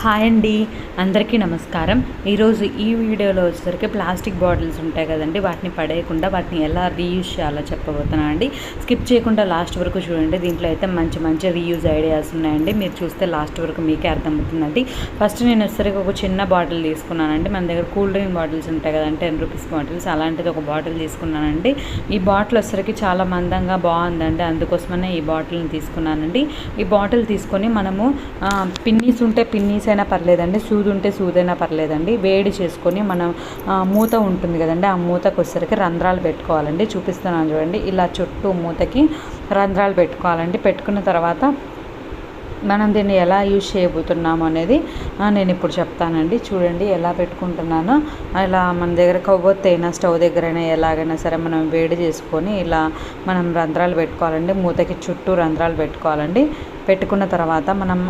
Hi అండి అందరికీ నమస్కారం. ఈరోజు ఈ వీడియోలో వచ్చేసరికి ప్లాస్టిక్ బాటిల్స్ ఉంటాయి కదండి వాటిని పడేయకుండా వాటిని ఎలా రీయూజ్ చేయాలో చెప్పబోతున్నాను అండి. స్కిప్ చేయకుండా లాస్ట్ వరకు చూడండి దీంట్లో అయితే మంచి మంచి రీయూజ్ ఐడియాస్ ఉన్నాయండి. మీరు చూస్తే లాస్ట్ వరకు మీకే అర్థమవుతుందండి. ఫస్ట్ నేను వచ్చేసరికి ఒక చిన్న బాటిల్ తీసుకున్నానండి. మన దగ్గర కూల్ డ్రింక్ బాటిల్స్ ఉంటాయి కదండి టెన్ రూపీస్ బాటిల్స్. అలాంటిది ఒక బాటిల్ తీసుకున్నానండి. ఈ బాటిల్ వచ్చేసరికి చాలా మందంగా బాగుందండి. అందుకోసమనే ఈ బాటిల్ని తీసుకున్నానండి. ఈ బాటిల్ తీసుకొని మనము పిన్నీస్ ఉంటే పిన్నీస్ అయినా పర్లేదండి. సూదు ఉంటే సూదైనా పర్లేదండి. వేడి చేసుకొని మనం మూత ఉంటుంది కదండి ఆ మూతకు వచ్చేసరికి రంధ్రాలు పెట్టుకోవాలండి. చూపిస్తున్నాను చూడండి. ఇలా చుట్టూ మూతకి రంధ్రాలు పెట్టుకోవాలండి. పెట్టుకున్న తర్వాత మనం దీన్ని ఎలా యూజ్ చేయబోతున్నాము అనేది నేను ఇప్పుడు చెప్తానండి. చూడండి ఎలా పెట్టుకుంటున్నాను. ఇలా మన దగ్గర కొవ్వొత్తి అయినా స్టవ్ దగ్గరైనా ఎలాగైనా సరే మనం వేడి చేసుకొని ఇలా మనం రంధ్రాలు పెట్టుకోవాలండి. మూతకి చుట్టూ రంధ్రాలు పెట్టుకోవాలండి. పెట్టుకున్న తర్వాత మనం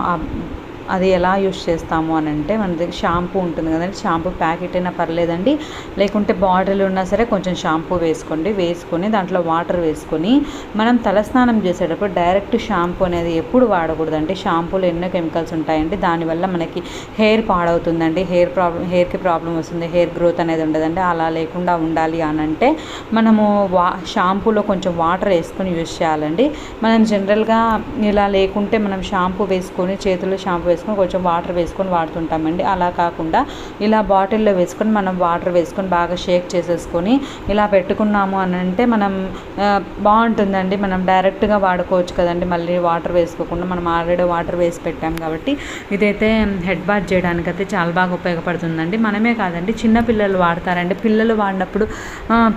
అది ఎలా యూస్ చేస్తాము అని అంటే మన దగ్గర షాంపూ ఉంటుంది కదండి షాంపూ ప్యాకెట్ అయినా పర్లేదండి. లేకుంటే బాటిల్ ఉన్నా సరే కొంచెం షాంపూ వేసుకోండి వేసుకొని దాంట్లో వాటర్ వేసుకొని మనం తలస్నానం చేసేటప్పుడు డైరెక్ట్ షాంపూ అనేది ఎప్పుడు వాడకూడదండి. షాంపూలో ఎన్నో కెమికల్స్ ఉంటాయండి. దానివల్ల మనకి హెయిర్ పాడవుతుందండి. హెయిర్ ప్రాబ్లం హెయిర్కి ప్రాబ్లం వస్తుంది. హెయిర్ గ్రోత్ అనేది ఉండదండి. అలా లేకుండా ఉండాలి అని అంటే మనము వా షాంపూలో కొంచెం వాటర్ వేసుకొని యూస్ చేయాలండి. మనం జనరల్గా ఇలా లేకుంటే మనం షాంపూ వేసుకొని చేతుల్లో షాంపూ వేసుకొని కొంచెం వాటర్ వేసుకొని వాడుతుంటామండి. అలా కాకుండా ఇలా బాటిల్లో వేసుకొని మనం వాటర్ వేసుకొని బాగా షేక్ చేసేసుకొని ఇలా పెట్టుకున్నాము అని అంటే మనం బాగుంటుందండి. మనం డైరెక్ట్గా వాడుకోవచ్చు కదండి. మళ్ళీ వాటర్ వేసుకోకుండా మనం ఆల్రెడీ వాటర్ వేసి పెట్టాం కాబట్టి ఇదైతే హెడ్ బాత్ చేయడానికైతే చాలా బాగా ఉపయోగపడుతుందండి. మనమే కాదండి చిన్న పిల్లలు వాడతారండి. పిల్లలు వాడినప్పుడు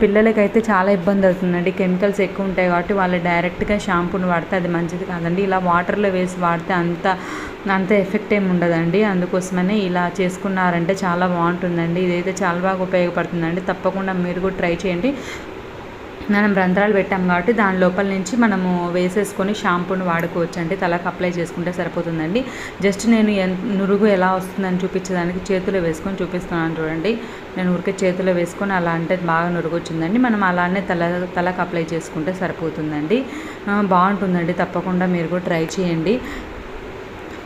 పిల్లలకైతే చాలా ఇబ్బంది అవుతుందండి. కెమికల్స్ ఎక్కువ ఉంటాయి కాబట్టి వాళ్ళు డైరెక్ట్గా షాంపూని వాడితే అది మంచిది కాదండి. ఇలా వాటర్లో వేసి వాడితే అంత అంత ఎఫెక్ట్ ఏమి ఉండదండి. అందుకోసమనే ఇలా చేసుకున్నారంటే చాలా బాగుంటుందండి. ఇదైతే చాలా బాగా ఉపయోగపడుతుందండి. తప్పకుండా మీరు కూడా ట్రై చేయండి. మనం రంధ్రాలు పెట్టాం కాబట్టి దాని లోపల నుంచి మనము వేసేసుకొని షాంపూని వాడుకోవచ్చు అండి తలకు అప్లై చేసుకుంటే సరిపోతుందండి. జస్ట్ నేను నురుగు ఎలా వస్తుందని చూపించడానికి చేతిలో వేసుకొని చూపిస్తున్నాను చూడండి. నేను ఊరికే చేతిలో వేసుకొని అలా అంటే బాగా నురుగు వచ్చిందండి మనం అలానే తల తలకు అప్లై చేసుకుంటే సరిపోతుందండి. బాగుంటుందండి. తప్పకుండా మీరు కూడా ట్రై చేయండి.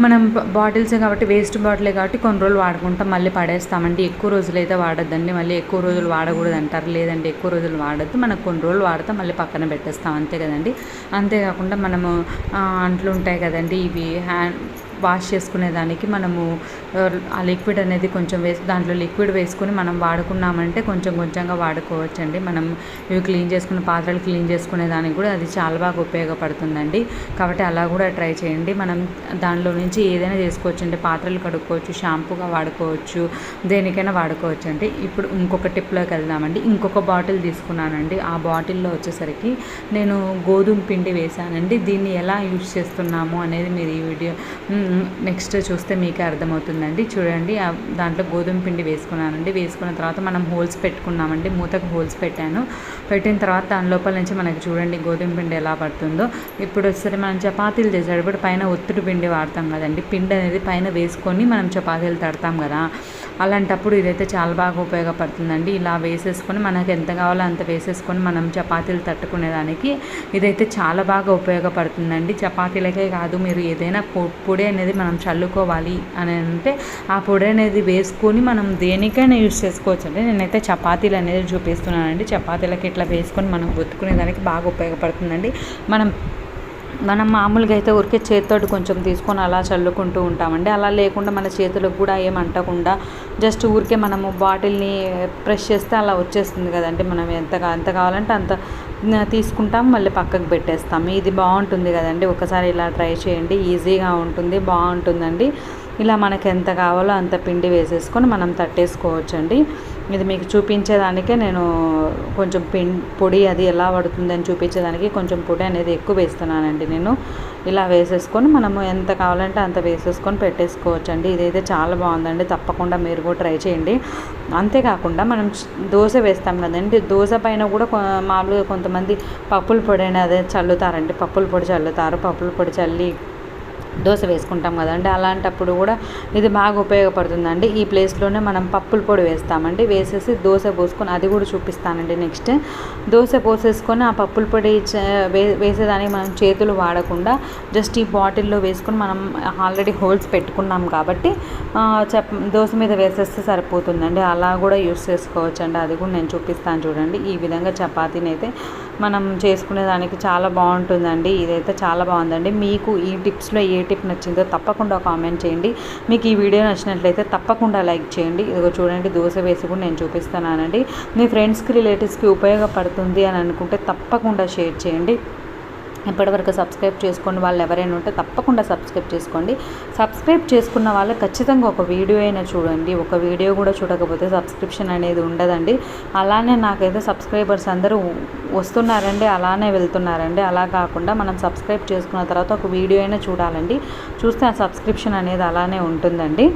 మనం బాటిల్స్ బాటిల్సే కాబట్టి వేస్ట్ బాటిలే కాబట్టి కొన్ని రోజులు వాడుకుంటాం. మళ్ళీ పడేస్తామండి ఎక్కువ రోజులు అయితే వాడద్దండి. మళ్ళీ ఎక్కువ రోజులు వాడకూడదు అంటారు లేదండి ఎక్కువ రోజులు వాడద్దు. మనకు కొన్ని రోజులు వాడతాం మళ్ళీ పక్కన పెట్టేస్తాం. అంతే కదండి. అంతేకాకుండా మనము అంట్లు ఉంటాయి కదండి. ఇవి హ్యాండ్ వాష్ చేసుకునే దానికి మనము ఆ, లిక్విడ్ అనేది కొంచెం వేసి దాంట్లో లిక్విడ్ వేసుకుని మనం వాడుకున్నామంటే కొంచెం కొంచెంగా వాడుకోవచ్చండి. మనం ఇవి క్లీన్ చేసుకున్న పాత్రలు క్లీన్ చేసుకునే దానికి కూడా అది చాలా బాగా ఉపయోగపడుతుందండి. కాబట్టి అలా కూడా ట్రై చేయండి. మనం దానిలో నుంచి ఏదైనా చేసుకోవచ్చు. అండి పాత్రలు కడుక్కోవచ్చు షాంపూగా వాడుకోవచ్చు దేనికైనా వాడుకోవచ్చు అండి ఇప్పుడు ఇంకొక టిప్లోకి వెళ్దామండి. ఇంకొక బాటిల్ తీసుకున్నానండి. ఆ బాటిల్లో వచ్చేసరికి నేను గోధుమ పిండి వేసానండి దీన్ని ఎలా యూజ్ చేస్తున్నాము అనేది మీరు ఈ వీడియో నెక్స్ట్ చూస్తే మీకే అర్థమవుతుందండి చూడండి దాంట్లో గోధుమ పిండి వేసుకున్నానండి. వేసుకున్న తర్వాత మనం హోల్స్ పెట్టుకున్నామండి. మూతకు హోల్స్ పెట్టాను. పెట్టిన తర్వాత దాని లోపల నుంచి మనకి చూడండి గోధుమ పిండి ఎలా పడుతుందో. ఇప్పుడు వస్తే మనం చపాతీలు చేసేటప్పుడు పైన ఒత్తిడి పిండి వాడతాం కదండి. పిండి అనేది పైన వేసుకొని మనం చపాతీలు తడతాం కదా. అలాంటప్పుడు ఇదైతే చాలా బాగా ఉపయోగపడుతుందండి. ఇలా వేసేసుకొని మనకు ఎంత కావాలో అంత వేసేసుకొని మనం చపాతీలు తట్టుకునేదానికి ఇదైతే చాలా బాగా ఉపయోగపడుతుందండి. చపాతీలకే కాదు మీరు ఏదైనా పొ- పొడి అనేది మనం చల్లుకోవాలి అని అంటే ఆ పొడి అనేది వేసుకొని మనం దేనికైనా యూస్ చేసుకోవచ్చండి. నేనైతే చపాతీలు అనేది చూపిస్తున్నానండి. చపాతీలకి ఇట్లా వేసుకొని మనం ఒత్తుకునేదానికి బాగా ఉపయోగపడుతుందండి. మనం మనం మామూలుగా అయితే ఊరికే చేతితోటి కొంచెం తీసుకొని అలా చల్లుకుంటూ ఉంటామండి. అలా లేకుండా మన చేతులకు కూడా ఏం అంటకుండా జస్ట్ ఊరికే మనము బాటిల్ని ప్రెష్ చేస్తే అలా వచ్చేస్తుంది కదండి. మనం ఎంత ఎంత కావాలంటే అంత తీసుకుంటాం మళ్ళీ పక్కకు పెట్టేస్తాం. ఇది బాగుంటుంది కదండి. ఒకసారి ఇలా ట్రై చేయండి. ఈజీగా ఉంటుంది బాగుంటుందండి. ఇలా మనకు ఎంత కావాలో అంత పిండి వేసేసుకొని మనం తట్టేసుకోవచ్చండి. ఇది మీకు చూపించేదానికే నేను కొంచెం పిం పొడి అది ఎలా పడుతుందని చూపించేదానికి కొంచెం పొడి అనేది ఎక్కువ వేస్తున్నానండి నేను. ఇలా వేసేసుకొని మనము ఎంత కావాలంటే అంత వేసేసుకొని పెట్టేసుకోవచ్చు అండి ఇదైతే చాలా బాగుందండి. తప్పకుండా మీరు కూడా ట్రై చేయండి. అంతేకాకుండా మనం దోశ వేస్తాం కదండి. దోశ పైన కూడా మామూలుగా కొంతమంది పప్పుల పొడి అనేది చల్లుతారండి. పప్పుల పొడి చల్లుతారు. పప్పుల పొడి చల్లి దోశ వేసుకుంటాం కదండి. అలాంటప్పుడు కూడా ఇది బాగా ఉపయోగపడుతుందండి. ఈ ప్లేస్లోనే మనం పప్పుల పొడి వేస్తామండి. వేసేసి దోశ పోసుకొని అది కూడా చూపిస్తానండి నెక్స్ట్. దోశ పోసేసుకొని ఆ పప్పుల పొడి వే వేసేదానికి మనం చేతులు వాడకుండా జస్ట్ ఈ బాటిల్లో వేసుకొని మనం ఆల్రెడీ హోల్స్ పెట్టుకున్నాం కాబట్టి చెప్ దోశ మీద వేసేస్తే సరిపోతుందండి. అలా కూడా యూస్ చేసుకోవచ్చండి. అది కూడా నేను చూపిస్తాను చూడండి. ఈ విధంగా చపాతీని అయితే మనం చేసుకునే దానికి చాలా బాగుంటుందండి. ఇదైతే చాలా బాగుందండి. మీకు ఈ టిప్స్లో ఏ టిప్ నచ్చిందో తప్పకుండా కామెంట్ చేయండి. మీకు ఈ వీడియో నచ్చినట్లయితే తప్పకుండా లైక్ చేయండి. ఇదిగో చూడండి దోశ వేసి కూడా నేను చూపిస్తున్నానండి. మీ ఫ్రెండ్స్కి రిలేటివ్స్కి ఉపయోగపడుతుంది అని అనుకుంటే తప్పకుండా షేర్ చేయండి. ఇప్పటివరకు సబ్స్క్రైబ్ చేసుకోండి వాళ్ళు ఎవరైనా ఉంటే తప్పకుండా సబ్స్క్రైబ్ చేసుకోండి. సబ్స్క్రైబ్ చేసుకున్న వాళ్ళు ఖచ్చితంగా ఒక వీడియో అయినా చూడండి. ఒక వీడియో కూడా చూడకపోతే సబ్స్క్రిప్షన్ అనేది ఉండదండి. అలానే నాకైతే సబ్స్క్రైబర్స్ అందరూ వస్తున్నారండి అలానే వెళ్తున్నారండి. అలా కాకుండా మనం సబ్స్క్రైబ్ చేసుకున్న తర్వాత ఒక వీడియో అయినా చూడాలండి. చూస్తే ఆ సబ్స్క్రిప్షన్ అనేది అలానే ఉంటుందండి.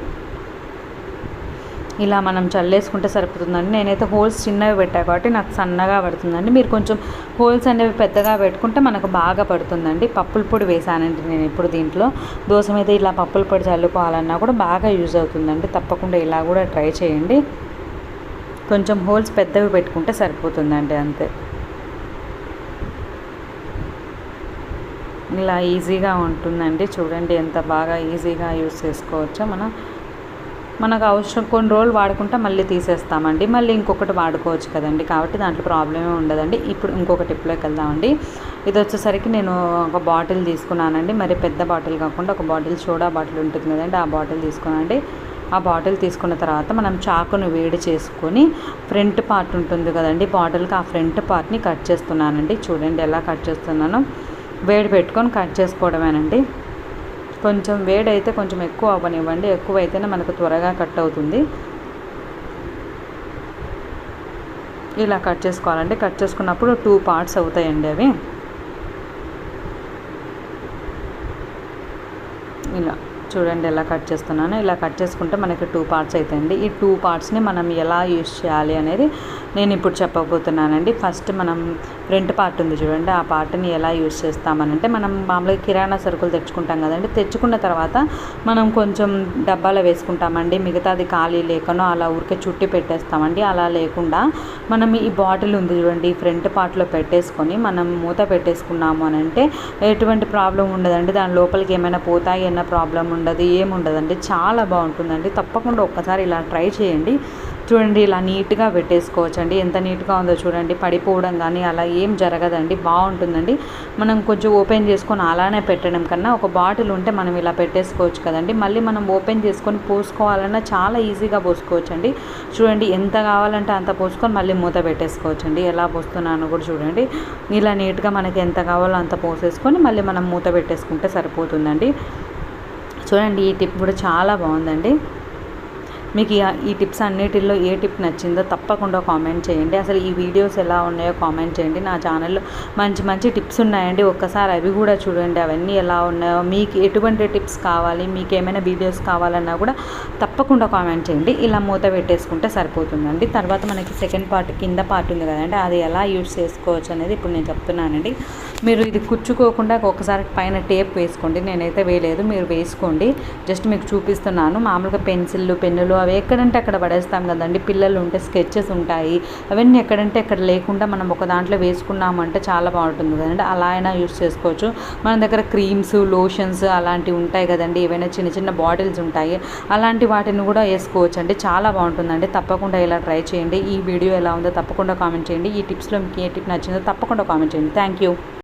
ఇలా మనం చల్లేసుకుంటే సరిపోతుందండి. నేనైతే హోల్స్ చిన్నవి పెట్టా కాబట్టి నాకు సన్నగా పడుతుందండి. మీరు కొంచెం హోల్స్ అనేవి పెద్దగా పెట్టుకుంటే మనకు బాగా పడుతుందండి. పప్పుల పొడి వేసానండి నేను ఇప్పుడు దీంట్లో. దోశ మీద ఇలా పప్పుల పొడి చల్లుకోవాలన్నా కూడా బాగా యూజ్ అవుతుందండి. తప్పకుండా ఇలా కూడా ట్రై చేయండి. కొంచెం హోల్స్ పెద్దవి పెట్టుకుంటే సరిపోతుందండి అంతే. ఇలా ఈజీగా ఉంటుందండి. చూడండి ఎంత బాగా ఈజీగా యూస్ చేసుకోవచ్చో మనం మనకు అవసరం కొన్ని రోజులు వాడుకుంటే మళ్ళీ తీసేస్తామండి. మళ్ళీ ఇంకొకటి వాడుకోవచ్చు కదండి. కాబట్టి దాంట్లో ప్రాబ్లమే ఉండదండి. ఇప్పుడు ఇంకొక టిప్లోకి వెళ్దామండి. ఇది వచ్చేసరికి నేను ఒక బాటిల్ తీసుకున్నానండి. మరి పెద్ద బాటిల్ కాకుండా ఒక బాటిల్ సోడా బాటిల్ ఉంటుంది కదండి. ఆ బాటిల్ తీసుకున్నానండి. ఆ బాటిల్ తీసుకున్న తర్వాత మనం చాకును వేడి చేసుకొని ఫ్రంట్ పార్ట్ ఉంటుంది కదండి. బాటిల్కి ఆ ఫ్రంట్ పార్ట్ని కట్ చేస్తున్నానండి. చూడండి ఎలా కట్ చేస్తున్నానో. వేడి పెట్టుకొని కట్ చేసుకోవడమేనండి. కొంచెం వేడైతే కొంచెం ఎక్కువ అవ్వనివ్వండి. ఎక్కువ అయితేనే మనకు త్వరగా కట్ అవుతుంది. ఇలా కట్ చేసుకోవాలండి. కట్ చేసుకున్నప్పుడు టూ పార్ట్స్ అవుతాయండి అవి. ఇలా చూడండి ఎలా కట్ చేస్తున్నాను. ఇలా కట్ చేసుకుంటే మనకి టూ పార్ట్స్ అవుతాయండి ఈ టూ పార్ట్స్ని మనం ఎలా యూజ్ చేయాలి అనేది నేను ఇప్పుడు చెప్పబోతున్నానండి. ఫస్ట్ మనం ఫ్రంట్ పార్ట్ ఉంది చూడండి. ఆ పార్ట్ని ఎలా యూజ్ చేస్తామనంటే మనం మామూలుగా కిరాణా సరుకులు తెచ్చుకుంటాం కదండి. తెచ్చుకున్న తర్వాత మనం కొంచెం డబ్బాలో వేసుకుంటామండి. మిగతాది ఖాళీ లేకనో అలా ఊరికే చుట్టి పెట్టేస్తామండి. అలా లేకుండా మనం ఈ బాటిల్ ఉంది చూడండి. ఫ్రంట్ పార్ట్లో పెట్టేసుకొని మనం మూత పెట్టేసుకున్నాము అని అంటే ఎటువంటి ప్రాబ్లం ఉండదండి. దాని లోపలికి ఏమైనా పోతాయి అన్న ప్రాబ్లం ఉండదు. ఏముండదండి. చాలా బాగుంటుందండి. తప్పకుండా ఒక్కసారి ఇలా ట్రై చేయండి. చూడండి ఇలా నీట్గా పెట్టేసుకోవచ్చండి. ఎంత నీట్గా ఉందో చూడండి. పడిపోవడం కానీ అలా ఏం జరగదండి. బాగుంటుందండి. మనం కొంచెం ఓపెన్ చేసుకొని అలానే పెట్టడం కన్నా ఒక బాటిల్ ఉంటే మనం ఇలా పెట్టేసుకోవచ్చు కదండి. మళ్ళీ మనం ఓపెన్ చేసుకొని పోసుకోవాలన్నా చాలా ఈజీగా పోసుకోవచ్చండి. చూడండి ఎంత కావాలంటే అంత పోసుకొని మళ్ళీ మూత పెట్టేసుకోవచ్చండి. ఎలా పోస్తున్నాను కూడా చూడండి. ఇలా నీట్గా మనకి ఎంత కావాలో అంత పోసేసుకొని మళ్ళీ మనం మూత పెట్టేసుకుంటే సరిపోతుందండి. చూడండి ఈ టిప్ కూడా చాలా బాగుందండి. మీకు ఈ టిప్స్ అన్నిటిల్లో ఏ టిప్ నచ్చిందో తప్పకుండా కామెంట్ చేయండి. అసలు ఈ వీడియోస్ ఎలా ఉన్నాయో కామెంట్ చేయండి. నా ఛానల్లో మంచి మంచి టిప్స్ ఉన్నాయండి. ఒక్కసారి అవి కూడా చూడండి. అవన్నీ ఎలా ఉన్నాయో మీకు ఎటువంటి టిప్స్ కావాలి మీకు ఏమైనా వీడియోస్ కావాలన్నా కూడా తప్పకుండా కామెంట్ చేయండి. ఇలా మూత పెట్టేసుకుంటే సరిపోతుందండి. తర్వాత మనకి సెకండ్ పార్ట్ కింద పార్ట్ ఉంది కదండి. అది ఎలా యూస్ చేసుకోవచ్చు అనేది ఇప్పుడు నేను చెప్తున్నానండి. మీరు ఇది కుచ్చుకోకుండా ఒకసారి పైన టేప్ వేసుకోండి. నేనైతే వేయలేదు మీరు వేసుకోండి. జస్ట్ మీకు చూపిస్తున్నాను. మామూలుగా పెన్సిళ్ళు పెన్నులు అవి ఎక్కడంటే అక్కడ పడేస్తాం కదండి. పిల్లలు ఉంటే స్కెచెస్ ఉంటాయి. అవన్నీ ఎక్కడంటే అక్కడ లేకుండా మనం ఒక దాంట్లో వేసుకున్నామంటే చాలా బాగుంటుంది కదండి. అలా అయినా యూస్ చేసుకోవచ్చు. మన దగ్గర క్రీమ్స్ లోషన్స్ అలాంటివి ఉంటాయి కదండి. ఏవైనా చిన్న చిన్న బాటిల్స్ ఉంటాయి. అలాంటి వాటిని కూడా వేసుకోవచ్చు అండి చాలా బాగుంటుందండి. తప్పకుండా ఇలా ట్రై చేయండి. ఈ వీడియో ఎలా ఉందో తప్పకుండా కామెంట్ చేయండి. ఈ టిప్స్లో మీకు ఏ టిప్ నచ్చిందో తప్పకుండా కామెంట్ చేయండి. Thank you.